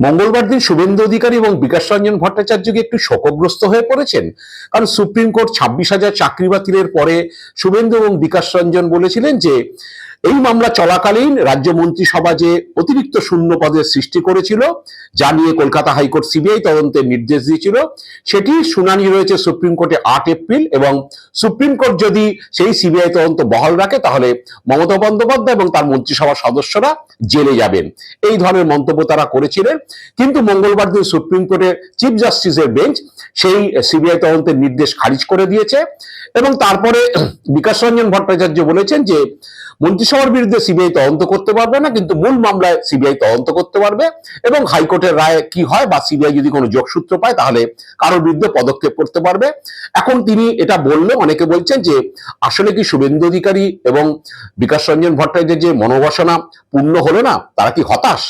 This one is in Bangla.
মঙ্গলবার দিন শুভেন্দু অধিকারী এবং বিকাশ রঞ্জন ভট্টাচার্যকে একটু শোকগ্রস্ত হয়ে পড়েছেন। কারণ সুপ্রিম কোর্ট ছাব্বিশ হাজার চাকরি বাতিলের পরে শুভেন্দু এবং বিকাশ রঞ্জন বলেছিলেন যে এই মামলা চলাকালীন রাজ্য মন্ত্রিসভা যে অতিরিক্ত শূন্য পদের সৃষ্টি করেছিল, যা নিয়ে কলকাতা হাইকোর্ট সিবিআই তদন্তের নির্দেশ দিয়েছিল, সেটি শুনানি রয়েছে সুপ্রিম কোর্টে আট এপ্রিল এবং সুপ্রিম কোর্ট যদি সেই সিবিআই তদন্ত বহাল রাখে, তাহলে মমতা বন্দ্যোপাধ্যায় এবং তার মন্ত্রিসভার সদস্যরা জেলে যাবেন। এই ধরনের মন্তব্য তারা করেছিলেন। কিন্তু মঙ্গলবার দিন সুপ্রিম কোর্টের চিফ জাস্টিসের বেঞ্চ সেই সিবিআই তদন্তের নির্দেশ খারিজ করে দিয়েছে এবং তারপরে বিকাশ রঞ্জন ভট্টাচার্য বলেছেন যে মন্ত্রিসভার বিরুদ্ধে সিবিআই তদন্ত করতে পারবে না, কিন্তু মূল মামলায় সিবিআই তদন্ত করতে পারবে এবং হাইকোর্টের রায় কি হয় বা সিবিআই যদি কোনো যোগসূত্র পায়, তাহলে কারও বিরুদ্ধে পদক্ষেপ করতে পারবে। এখন তিনি এটা বললে অনেকে বলছেন যে আসলে কি শুভেন্দু অধিকারী এবং বিকাশ রঞ্জন ভট্টাচার্যের যে মনোবাসনা পূর্ণ হলো না, তারা কি হতাশ?